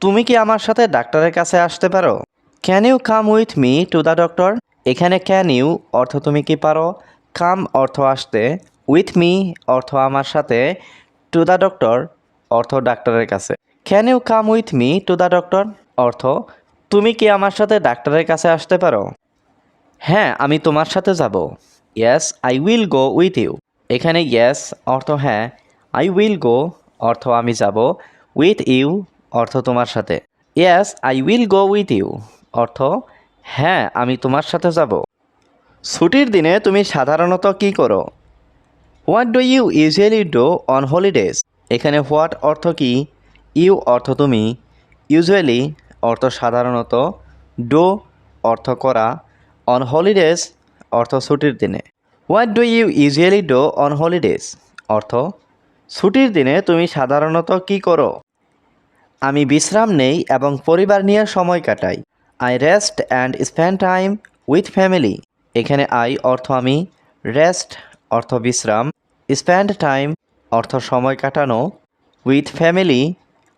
তুমি কি আমার সাথে ডাক্তারের কাছে আসতে পারো? Can you come with me to the doctor এখানে ক্যান ইউ অর্থ তুমি কি পারো? কাম অর্থ আসতে। উইথ মি অর্থ আমার সাথে। টু দ্য ডক্টর অর্থ ডাক্তারের কাছে। Can you come with me to the doctor অর্থ, তুমি কি আমার সাথে ডাক্তারের কাছে আসতে পারো? হ্যাঁ আমি তোমার সাথে যাব। Yes I will go with you এখানে ইয়েস অর্থ হ্যাঁ। আই উইল গো অর্থ আমি যাব। উইথ ইউ অর্থ তোমার সাথে। Yes I will go with you অর্থ হ্যাঁ আমি তোমার সাথে যাব। ছুটির দিনে তুমি সাধারণত কি করো? What do you usually do on holidays এখানে হোয়াট অর্থ কি? ইউ অর্থ তুমি। ইউজুয়ালি অর্থ সাধারণত ডো অর্থ করা। অন হলিডেজ অর্থ ছুটির দিনে। What do you usually do on holidays অর্থ, ছুটির দিনে তুমি সাধারণত কি করো? আমি বিশ্রাম নেই এবং পরিবার নিয়ে সময় কাটাই। I rest and spend time with family এখানে আই অর্থ আমি রেস্ট অর্থ বিশ্রাম স্পেন্ড টাইম অর্থ সময় কাটানো উইথ ফ্যামিলি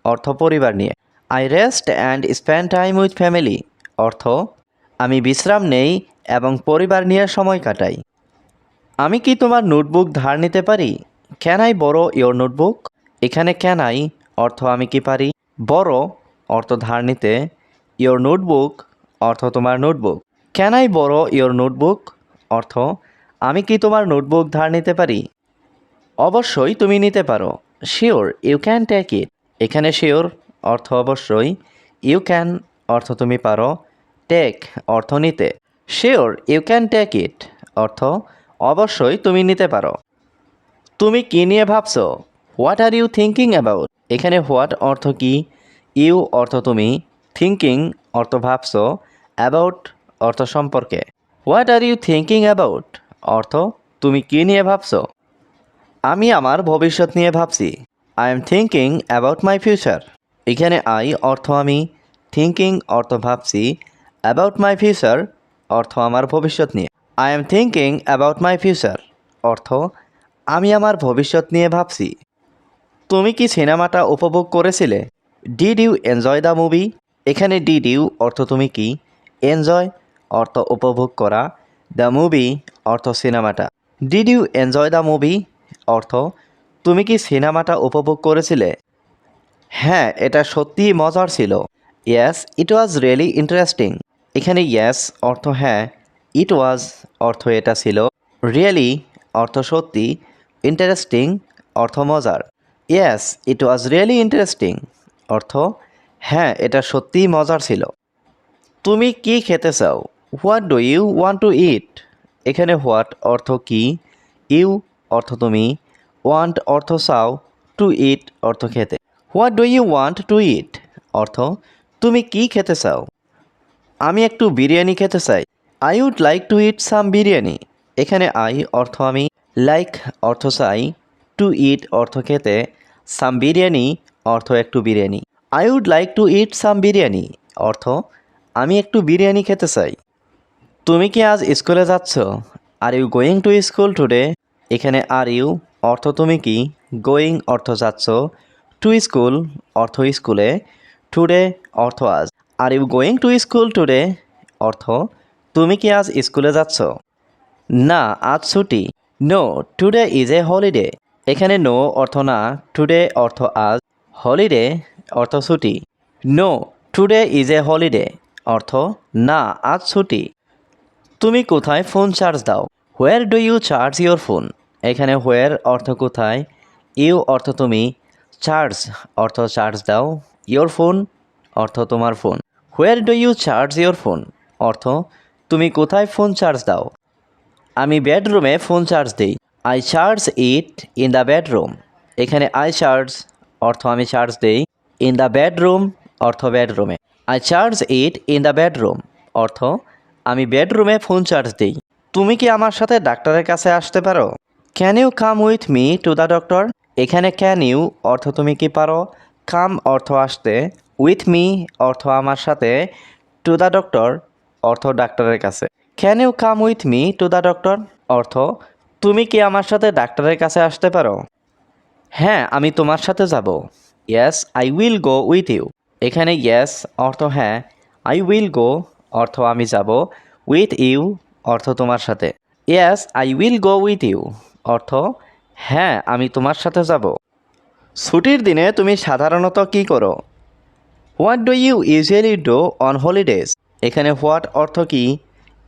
অর্থ পরিবার নিয়ে। I rest and spend time with family অর্থ আমি বিশ্রাম নেই এবং পরিবার নিয়ে সময় কাটাই। আমি কি তোমার নোটবুক ধার নিতে পারি? Can I borrow your notebook? এখানে ক্যান আই অর্থ আমি কি পারি? বড় অর্থ ধার নিতে ইয়োর নোটবুক অর্থ তোমার notebook can I borrow your notebook অর্থ, আমি কি তোমার নোটবুক ধার নিতে পারি? অবশ্যই তুমি নিতে পারো। Sure you can take it এখানে শিওর অর্থ অবশ্যই। ইউ ক্যান অর্থ তুমি পারো। টেক অর্থ নিতে। Sure you can take it অর্থ, অবশ্যই তুমি নিতে পারো। তুমি কী নিয়ে ভাবছ? What are you thinking about এখানে হোয়াট অর্থ কি? ইউ অর্থ তুমি। থিঙ্কিং অর্থ ভাবছ। অ্যাবাউট অর্থ সম্পর্কে। What are you thinking about? অর্থ তুমি কি নিয়ে ভাবছ? আমি আমার ভবিষ্যৎ নিয়ে ভাবছি। I am thinking about my future. এখানে আই অর্থ আমি। থিঙ্কিং অর্থ ভাবছি। অ্যাবাউট মাই ফিউচার অর্থ আমার ভবিষ্যৎ নিয়ে। I am thinking about my future অর্থ আমি আমার ভবিষ্যৎ নিয়ে ভাবছি। তুমি কি সিনেমাটা উপভোগ করেছিলে? Did you enjoy the movie এখানে ডিড ইউ অর্থ তুমি কি? এনজয় অর্থ উপভোগ করা। দ্য মুভি অর্থ সিনেমাটা। Did you enjoy the movie অর্থ, তুমি কি সিনেমাটা উপভোগ করেছিলে? হ্যাঁ এটা সত্যিই মজার ছিল। Yes it was really interesting এখানে ইয়েস অর্থ হ্যাঁ ইট ওয়াজ অর্থ এটা ছিল। রিয়েলি অর্থ সত্যি ইন্টারেস্টিং অর্থ মজার। Yes it was really interesting অর্থ হ্যাঁ এটা সত্যিই মজার ছিল। তুমি কি খেতে চাও? What do you want to eat এখানে হোয়াট অর্থ কি? ইউ অর্থ তুমি। ওয়ান্ট অর্থ চাও টু ইট অর্থ খেতে। What do you want to eat অর্থ, তুমি কি খেতে চাও? আমি একটু বিরিয়ানি খেতে চাই। I would like to eat some biryani এখানে আই অর্থ আমি। লাইক অর্থ চাই টু ইট অর্থ খেতে। সাম বিরিয়ানি অর্থ একটু biryani I would like to eat some biryani অর্থ, আমি একটু বিরিয়ানি খেতে চাই। তুমি কি আজ স্কুলে যাচ্ছ? Are you going to school today এখানে আর ইউ অর্থ তুমি কি? গোয়িং অর্থ যাচ্ছ। টু স্কুল অর্থ স্কুলে। টুডে অর্থ আজ। Are you going to school today অর্থ, তুমি কি আজ স্কুলে যাচ্ছ? না, আজ ছুটি। No today is a holiday এখানে নো অর্থ না, টুডে অর্থ আজ, হলিডে অর্থ ছুটি। No, today is a holiday, অর্থ না, আজ ছুটি। তুমি কোথায় ফোন চার্জ দাও? Where do you charge your phone? এখানে হোয়ার অর্থ কোথায়, ইউ অর্থ তুমি, চার্জ অর্থ চার্জ দাও ইয়োর ফোন অর্থ তোমার phone. Where do you charge your phone? অর্থ, তুমি কোথায় ফোন চার্জ দাও? আমি বেডরুমে ফোন চার্জ দিই। I charge it in the bedroom এখানে আই চার্জ অর্থ আমি চার্জ দিই ইন দ্য বেডরুম অর্থ বেডরুমে I charge it in the bedroom অর্থ আমি বেডরুমে ফোন চার্জ দিই। তুমি কি আমার সাথে ডাক্তারের কাছে আসতে পারো? Can you come with me to the doctor এখানে ক্যান ইউ অর্থ তুমি কি পারো? কাম অর্থ আসতে। উইথ মি অর্থ আমার সাথে। টু দ্য ডক্টর অর্থ ডাক্তারের কাছে। Can you come with me to the doctor অর্থ তুমি কি আমার সাথে ডাক্তারের কাছে আসতে পারো? হ্যাঁ আমি তোমার সাথে যাব। Yes I will go with you এখানে ইয়েস অর্থ হ্যাঁ। আই উইল গো অর্থ আমি যাব। উইথ ইউ অর্থ তোমার সাথে। Yes I will go with you অর্থ হ্যাঁ আমি তোমার সাথে যাব। ছুটির দিনে তুমি সাধারণত কি করো? What do you usually do on holidays এখানে হোয়াট অর্থ কি?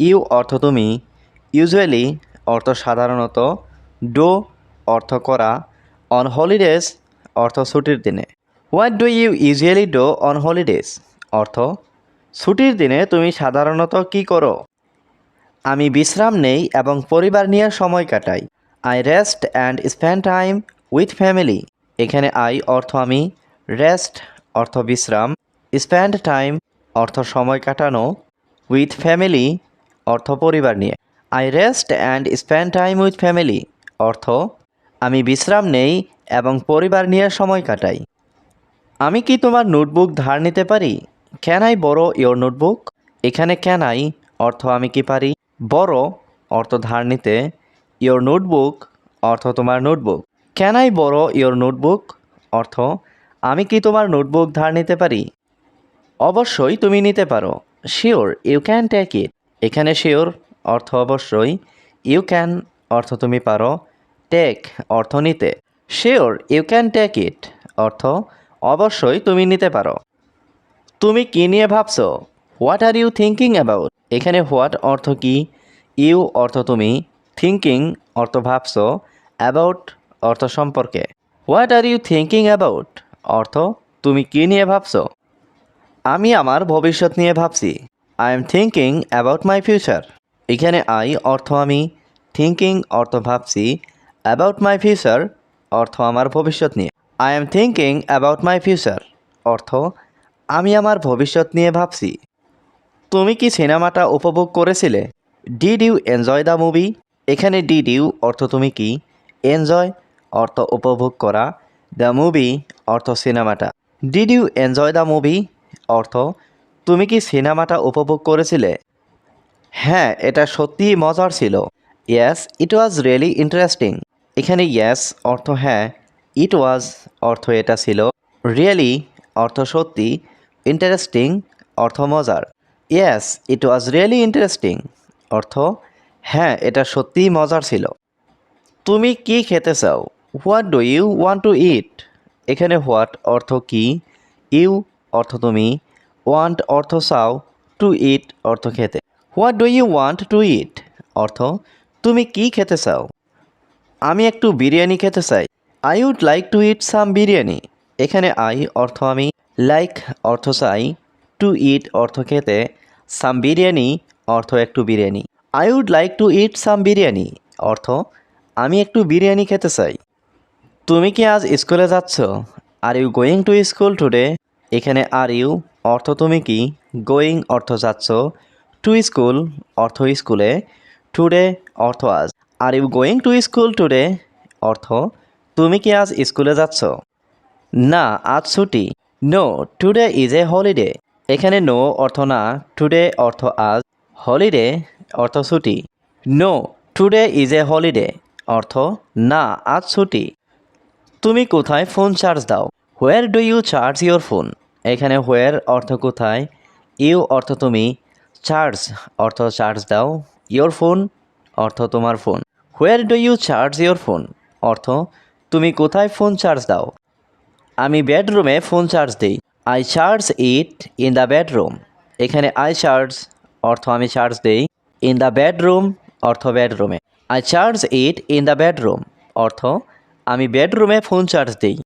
ইউ অর্থ তুমি। ইউজুয়ালি অর্থ সাধারণত, ডো অর্থ করা অন হলিডেজ অর্থ ছুটির দিনে। What do you usually do on holidays অর্থ, ছুটির দিনে তুমি সাধারণত কি করো? আমি বিশ্রাম নেই এবং পরিবার নিয়ে সময় কাটাই। I rest and spend time with family এখানে আই অর্থ আমি রেস্ট অর্থ বিশ্রাম স্পেন্ড টাইম অর্থ সময় কাটানো উইথ ফ্যামিলি অর্থ পরিবার নিয়ে। I rest and spend time with family অর্থ, আমি বিশ্রাম নেই এবং পরিবার নিয়ে সময় কাটাই। আমি কি তোমার নোটবুক ধার নিতে পারি? Can I borrow your notebook? এখানে ক্যান আই অর্থ আমি কি পারি? বড় অর্থ ধার নিতে। ইয়োর নোটবুক, অর্থ তোমার notebook. Can I borrow your notebook? অর্থ, আমি কি তোমার নোটবুক ধার নিতে পারি? অবশ্যই তুমি নিতে পারো। Sure you can take it এখানে শিওর অর্থ অবশ্যই। ইউ ক্যান অর্থ তুমি পারো। টেক অর্থ নিতে। Sure you can take it অর্থ অবশ্যই তুমি নিতে পারো। তুমি কী নিয়ে ভাবছ? What are you thinking about এখানে হোয়াট অর্থ কি? ইউ অর্থ তুমি। থিঙ্কিং অর্থ ভাবছ। অ্যাবাউট অর্থ সম্পর্কে। What are you thinking about অর্থ তুমি কী নিয়ে ভাবছ? আমি আমার ভবিষ্যৎ নিয়ে ভাবছি। I am thinking about my future এখানে আই অর্থ আমি থিঙ্কিং অর্থ ভাবছি অ্যাবাউট মাই ফিউচার অর্থ আমার ভবিষ্যৎ নিয়ে। I am thinking about my future অর্থ আমি আমার ভবিষ্যৎ নিয়ে ভাবছি। তুমি কি সিনেমাটা উপভোগ করেছিলে? Did you enjoy the movie এখানে ডিড ইউ অর্থ তুমি কি? এনজয় অর্থ উপভোগ করা। দ্য মুভি অর্থ সিনেমাটা। Did you enjoy the movie অর্থ তুমি কি সিনেমাটা উপভোগ করেছিলে? হ্যাঁ এটা সত্যিই মজার ছিল। Yes it was really interesting এখানে ইয়েস অর্থ হ্যাঁ ইট ওয়াজ অর্থ এটা ছিল। রিয়েলি অর্থ সত্যি ইন্টারেস্টিং অর্থ মজার। Yes it was really interesting অর্থ হ্যাঁ এটা সত্যিই মজার ছিল। তুমি কি খেতে চাও? What do you want to eat এখানে হোয়াট অর্থ কি? ইউ অর্থ তুমি। ওয়ান্ট অর্থ চাও। টু ইট অর্থ খেতে। What do you want to eat অর্থ, তুমি কি খেতে চাও? আমি একটু বিরিয়ানি খেতে চাই। I would like to eat some biryani এখানে আই অর্থ আমি লাইক অর্থ চাই। টু ইট অর্থ খেতে। সাম বিরিয়ানি অর্থ একটু biryani. I would like to eat some biryani অর্থ, আমি একটু বিরিয়ানি খেতে চাই। তুমি কি আজ স্কুলে যাচ্ছ? Are you going to school today এখানে আর ইউ অর্থ তুমি কি? গোয়িং অর্থ যাচ্ছ। টু স্কুল অর্থ স্কুলে টুডে অর্থ আজ। Are you going to school today অর্থ, তুমি কি আজ স্কুলে যাচ্ছ? না, আজ ছুটি। No today is a holiday এখানে নো অর্থ না। টুডে অর্থ আজ। হলিডে অর্থ ছুটি। No today is a holiday অর্থ, না, আজ ছুটি। তুমি কোথায় ফোন চার্জ দাও? Where do you charge your phone এখানে হোয়ার অর্থ কোথায়? ইউ অর্থ তুমি। চার্জ অর্থ চার্জ দাও ইয়োর ফোন অর্থ তোমার phone where do you charge your phone অর্থ, তুমি কোথায় ফোন চার্জ দাও? আমি বেডরুমে ফোন চার্জ দিই। I charge it in the bedroom এখানে আই চার্জ অর্থ আমি চার্জ দিই। ইন দ্য বেডরুম অর্থ বেডরুমে I charge it in the bedroom অর্থ, আমি বেডরুমে ফোন চার্জ দিই।